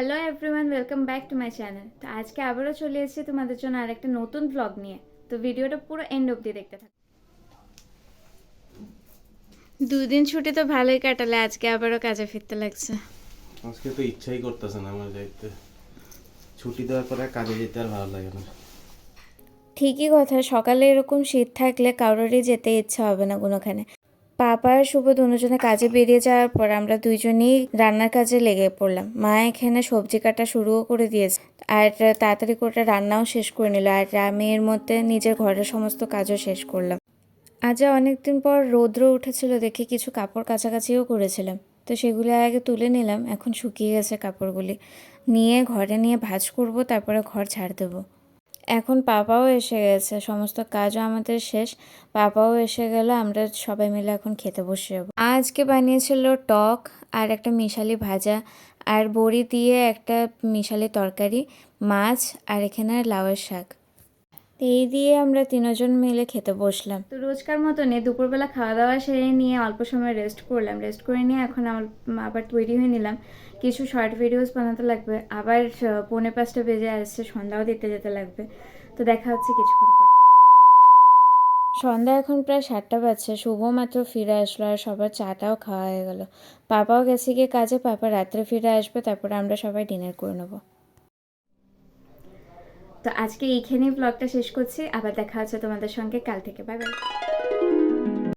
Hello everyone welcome back to my channel তো আজকে আবারও চলে এসেছি তোমাদের জন্য আরেকটা নতুন ব্লগ নিয়ে। তো ভিডিওটা পুরো এন্ড অবধি দেখতে থাকো। দুদিন ছুটি তো ভালোই কাটালে আজকে আবারও কাজে ফিরতে লাগছে। আজকে তো ইচ্ছাই করতেছে না আমার যাইতে। ছুটি দেওয়ার পরে কাজে যেতে আর ভালো লাগে না। ঠিকই কথা সকালে এরকম শীত থাকলে কারোরই যেতে ইচ্ছা হবে না কোনোখানে। পাপা আর শুভ দুজনে কাজে বেরিয়ে যাওয়ার পর আমরা দুইজনেই রান্নার কাজে লেগে পড়লাম। মা এখানে সবজি কাটা শুরুও করে দিয়েছে আর তাড়াতাড়ি করে রান্নাও শেষ করে নিল আর আমি এর মধ্যে নিজের ঘরের সমস্ত কাজও শেষ করলাম। আজ অনেকদিন পর রৌদ্র উঠেছিল দেখে কিছু কাপড় কাছাকাছিও করেছিলাম। তো সেগুলো আগে তুলে নিলাম, এখন শুকিয়ে গেছে কাপড়গুলি। নিয়ে ঘরে নিয়ে ভাঁজ করব, তারপরে ঘর ছাড় দেবো। এখন পাপাও এসে গেছে, সমস্ত কাজও আমাদের শেষ। পাপাও এসে গেল, আমরা সবাই মিলে এখন খেতে বসে যাব। আজকে বানিয়েছিল টক আর একটা মিশালি ভাজা আর বড়ি দিয়ে একটা মিশালি তরকারি, মাছ আর এখানে লাউয়ের শাক। এই দিয়ে আমরা তিনজন মিলে খেতে বসলাম। তো রোজকার মতনই দুপুরবেলা খাওয়া দাওয়া সেরে নিয়ে অল্প সময় রেস্ট করলাম। রেস্ট করে নিয়ে এখন আবার তৈরি হয়ে নিলাম। কিছু শর্ট ভিডিওস বানাতে লাগবে। আবার পৌনে পাঁচটা বেজে আসছে। সন্ধ্যাও দিতে যেতে লাগবে। তো দেখা হচ্ছে কিছুক্ষণ সন্ধ্যা এখন প্রায় সাতটা বাজছে। শুভ মাত্র ফিরে আসলো আর সবার চাটাও খাওয়া হয়ে গেল। পাপাও গেছে গিয়ে কাজে। পাপা রাত্রে ফিরে আসবে। তারপরে আমরা সবাই ডিনার করে নেব। তো আজকে এইখানেই ব্লগটা শেষ করছি, আবার দেখা হচ্ছে তোমাদের সঙ্গে। কাল থেকে বাই বাই